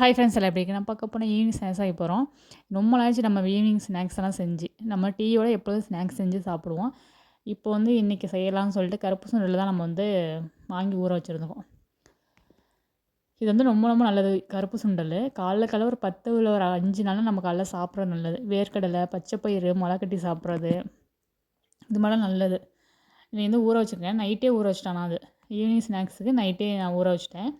Hi friends எல்லாம் எப்படி நான் பார்க்க போனால் ஈவினிங் ஸ்நாக்ஸ் ஆகி போகிறோம் ரொம்ப நாளாச்சு நம்ம ஈவினிங் ஸ்நாக்ஸ் எல்லாம் செஞ்சு. நம்ம டீயோட எப்போதும் ஸ்நாக்ஸ் செஞ்சு சாப்பிடுவோம். இப்போ வந்து இன்றைக்கி செய்யலாம்னு சொல்லிட்டு கருப்பு சுண்டல் தான் நம்ம வந்து வாங்கி ஊற வச்சுருந்தோம். இது வந்து ரொம்ப ரொம்ப நல்லது. கருப்பு சுண்டல். காலைல காலைல ஒரு பத்து இல்லை ஒரு அஞ்சு நாளும் நம்ம காலைல சாப்பிட்றது நல்லது. வேர்க்கடலை பச்சை பயிறு கட்டி சாப்பிட்றது. இது மாதிரிலாம் நல்லது. நீ வந்து ஊற வச்சுருக்கேன். நைட்டே ஊற வச்சிட்டான் அது. ஈவினிங் ஸ்நாக்ஸுக்கு நைட்டே நான் ஊற வச்சிட்டேன்.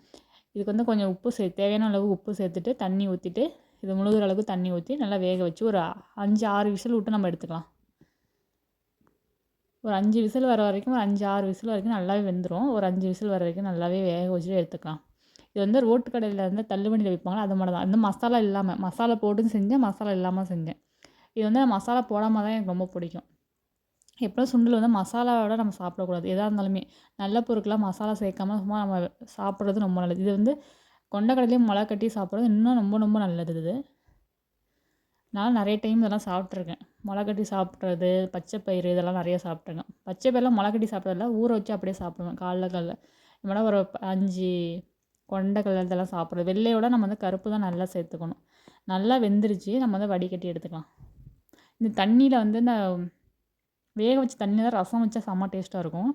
இதுக்கு வந்து கொஞ்சம் உப்பு சே தேவையான அளவு உப்பு சேர்த்துட்டு தண்ணி ஊற்றிட்டு இது முழுகிற அளவுக்கு தண்ணி ஊற்றி நல்லா வேக வச்சு ஒரு அஞ்சு ஆறு விசில் விட்டு நம்ம எடுத்துக்கலாம். ஒரு அஞ்சு விசில் வர வரைக்கும் ஒரு அஞ்சு ஆறு விசில் வரைக்கும் நல்லாவே வெந்துடும் ஒரு அஞ்சு விசில் வர வரைக்கும் நல்லாவே வேக வச்சுட்டு எடுத்துக்கலாம். இது வந்து ரோட்டு கடையில் வந்து தள்ளுவண்டியில் விற்பாங்களா அது மாதிரி தான் இந்த மசாலா இல்லாமல் மசாலா போட்டு செஞ்சேன் மசாலா இல்லாமல் செஞ்சேன். இது வந்து மசாலா போடாமல் தான் எனக்கு ரொம்ப பிடிக்கும். எப்போது சுண்டல் வந்து மசாலாவோட நம்ம சாப்பிடக்கூடாது. எதாக இருந்தாலுமே. நல்ல பொருட்களாக மசாலா சேர்க்காம சும்மா நம்ம சாப்பிட்றது ரொம்ப நல்லது. இது வந்து கொண்டக்கடலையும் மிளகா கட்டி சாப்பிட்றது இன்னும் ரொம்ப ரொம்ப நல்லது இது. நான் நிறைய டைம் இதெல்லாம் சாப்பிட்ருக்கேன் மிளகா கட்டி சாப்பிட்றது பச்சை பயிறு இதெல்லாம் நிறைய சாப்பிட்ருக்கேன் பச்சை பயிரெலாம் மிளகா கட்டி சாப்பிட்றதில்ல. ஊற வச்சு அப்படியே சாப்பிடுவேன். காலைல காலைல. இது ஒரு அஞ்சு கொண்டக்கடலை இதெல்லாம் சாப்பிட்றது. வெள்ளையோட நம்ம வந்து கருப்பு தான் நல்லா சேர்த்துக்கணும். நல்லா வெந்துருச்சு. நம்ம வந்து வடிகட்டி எடுத்துக்கலாம். இந்த தண்ணியில் வந்து இந்த வேக வச்ச தண்ணியில் தான் ரசம் வச்சா செம்ம டேஸ்ட்டாக இருக்கும்.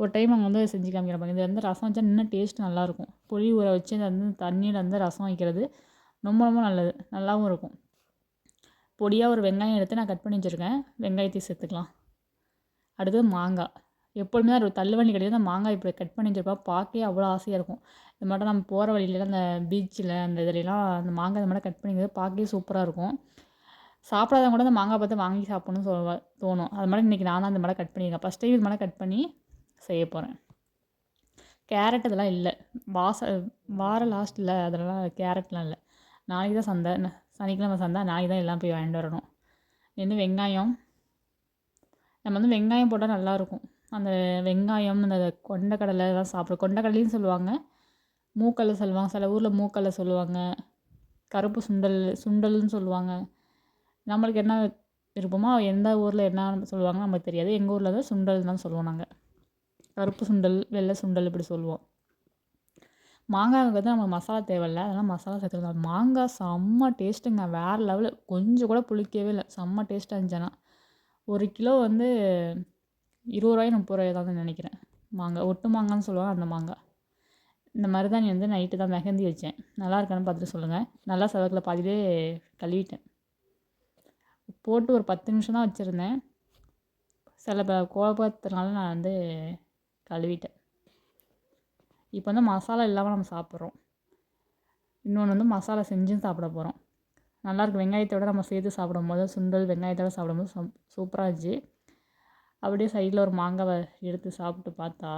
ஒரு டைம் அவங்க வந்து செஞ்சு காமிக்கிறப்பாங்க இது வந்து ரசம் வச்சா இன்னும் டேஸ்ட் நல்லாயிருக்கும் புளி ஊற வச்சு இந்த வந்து தண்ணியில் வந்து ரசம் வைக்கிறது ரொம்ப ரொம்ப நல்லது. நல்லாவும் இருக்கும். பொடியாக ஒரு வெங்காயம் எடுத்து நான் கட் பண்ணி வச்சுருக்கேன். வெங்காயத்தையும் சேர்த்துக்கலாம். அடுத்தது மாங்காய். எப்பொழுதுமே ஒரு தள்ளுவண்டி கிடையாது. அந்த மாங்காய் இப்படி கட் பண்ணி வச்சுருப்பா. பார்க்கவே அவ்வளோ ஆசையாக இருக்கும். இது மட்டும் நம்ம போகிற வழியில அந்த பீச்சில் அந்த இதுலலாம் அந்த மாங்காய் இந்த மாதிரி கட் பண்ணிக்கிறது பார்க்கவே சூப்பராக இருக்கும். சாப்பிடாதவங்க கூட அந்த மாங்காய் பார்த்து வாங்கி சாப்பிட்ணுன்னு சொல்ல தோணும். அது மாதிரி இன்றைக்கி நான் தான் அந்த மாதிரி கட் பண்ணியிருக்கேன். ஃபஸ்ட் டைம் இது மாதிரி கட் பண்ணி செய்ய போகிறேன் கேரட் இதெல்லாம் இல்லை. வாச வார லாஸ்ட்டில் அதெல்லாம் கேரட்லாம் இல்லை. நாளைக்கு தான் சந்தை. சனிக்கிழமை சந்தை. நாளைக்கு தான் எல்லாம் போய் வாங்கிட்டு வரணும். இன்னும் வெங்காயம்? நம்ம வந்து வெங்காயம் போட்டால் நல்லாயிருக்கும் அந்த வெங்காயம் அந்த கொண்டக்கடலை தான் சாப்பிடும் கொண்டக்கடலையும் சொல்லுவாங்க. மூக்கல்ல சொல்லுவாங்க. சில ஊரில் மூக்கல்ல சொல்லுவாங்க. கருப்பு சுண்டல் சுண்டல்னு சொல்லுவாங்க. நம்மளுக்கு என்ன விருப்பமோ எந்த ஊரில் என்ன சொல்லுவாங்க நமக்கு தெரியாது. எங்கள் ஊரில் தான் சுண்டல் தான் சொல்லுவோம் நாங்கள் கருப்பு சுண்டல் வெள்ளை சுண்டல் இப்படி சொல்லுவோம். மாங்காய்க்கு வந்து நம்ம மசாலா தேவையில்ல. அதெல்லாம் மசாலா சேர்த்துக்கலாம் மாங்காய் செம்ம டேஸ்ட்டுங்க. வேறு லெவலில் கொஞ்சம் கூட புளிக்கவே இல்லை. செம்ம டேஸ்ட்டாக இருந்துச்சுன்னா ஒரு கிலோ வந்து இருபது ரூபாய் முப்பது ரூபாய் தான் நினைக்கிறேன். மாங்காய் ஒட்டு மாங்கான்னு சொல்லுவாங்க அந்த மாங்காய். இந்த மாதிரி தான் நீ வந்து நைட்டு தான் மெஹந்தி வச்சேன். நல்லா இருக்கான்னு பார்த்துட்டு சொல்லுங்கள் நல்லா செவக்கில் பாதிலே கழுவிட்டேன். போட்டு ஒரு பத்து நிமிஷம் தான் வச்சுருந்தேன். சில ப கோபத்தினால நான் வந்து கழுவிட்டேன். இப்போ வந்து மசாலா இல்லாமல் நம்ம சாப்பிட்றோம். இன்னொன்று வந்து மசாலா செஞ்சும் சாப்பிட போகிறோம் நல்லாயிருக்கும் வெங்காயத்தோட நம்ம சேர்த்து சாப்பிடும்போது சுண்டல் வெங்காயத்தோடு சாப்பிடும்போது சம் சூப்பராக இருந்துச்சு. அப்படியே சைடில் ஒரு மாங்காவை எடுத்து சாப்பிட்டு பார்த்தா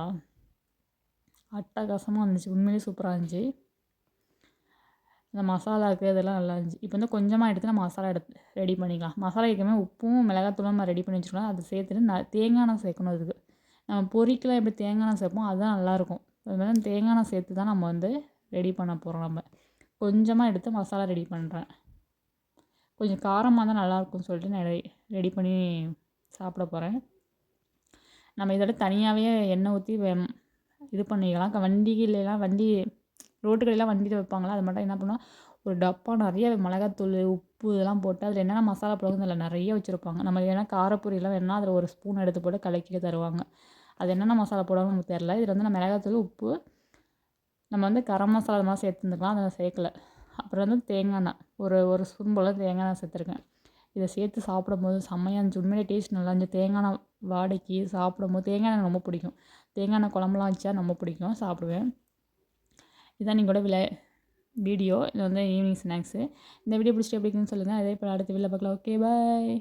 அட்டகாசமாக இருந்துச்சு உண்மையிலேயே சூப்பராக இருந்துச்சு. இந்த மசாலாவுக்கு இதெல்லாம் நல்லா இருந்துச்சு. இப்போ வந்து கொஞ்சமாக எடுத்து நம்ம மசாலா எடுத்து ரெடி பண்ணிக்கலாம். மசாலா வைக்கமே உப்பும் மிளகாத்தூளும் நம்ம ரெடி பண்ணி வச்சுக்கலாம் அதை சேர்த்துட்டு ந தேங்காய் எண்ணெய் சேர்க்கணும் அதுக்கு நம்ம பொரிக்கெலாம் எப்படி தேங்காய் எண்ணெய் சேர்ப்போம் அதுதான் நல்லாயிருக்கும் அதுமாதிரி தேங்காய் எண்ணெய் சேர்த்து தான் நம்ம வந்து ரெடி பண்ண போகிறோம் நம்ம. கொஞ்சமாக எடுத்து மசாலா ரெடி பண்ணுறேன் கொஞ்சம் காரமாக தான் நல்லாயிருக்கும்னு சொல்லிட்டு நான் ரெடி பண்ணி சாப்பிட போகிறேன் நம்ம இதோட தனியாகவே எண்ணெய் ஊற்றி இது பண்ணிக்கலாம். வண்டிகளெலாம் வண்டி ரோட்டுக்கடையெல்லாம் வண்டியில் வைப்பாங்களா? அது மட்டும் என்ன பண்ணுவோம் ஒரு டப்பா நிறைய மிளகாத்தூள் உப்பு இதெல்லாம் போட்டு அதில் என்னென்ன மசாலா போடுறது அதில் நிறைய வச்சுருப்பாங்க. நம்ம ஏன்னா காரப்பொரியெல்லாம் வேணால் அதில் ஒரு ஸ்பூன் எடுத்து போட்டு கலக்கி தருவாங்க. அது என்னென்ன மசாலா போடுவாங்க நமக்கு தெரில இதில் வந்து நான் மிளகாத்தூள் உப்பு நம்ம வந்து கரம் மசாலா மாதிரி சேர்த்துருந்துக்கலாம் அதை சேர்க்கல. அப்புறம் வந்து தேங்காய் எண்ணெய். ஒரு ஒரு ஸ்பூன் போல் தேங்காய் எண்ணெய் சேர்த்துருக்கேன். இதை சேர்த்து சாப்பிடும்போது செம்மையாக இருந்துச்சு. உண்மையிலே டேஸ்ட் நல்லா இருந்துச்சு. தேங்காய் எண்ணெய் வாடகை சாப்பிடும்போது தேங்காய் எண்ணெய் ரொம்ப பிடிக்கும். தேங்காய் எண்ணெய் குழம்புலாம் வச்சா ரொம்ப பிடிக்கும். சாப்பிடுவேன். இதான் நீங்கள் கூட விளை வீடியோ. இது வந்து ஈவினிங் ஸ்நாக்ஸு இந்த வீடியோ பிடிச்சிட்டு எப்படி இருக்குன்னு சொல்லுங்கள் அதே போல் அடுத்த வீடியோவில் பார்க்கலாம். Okay bye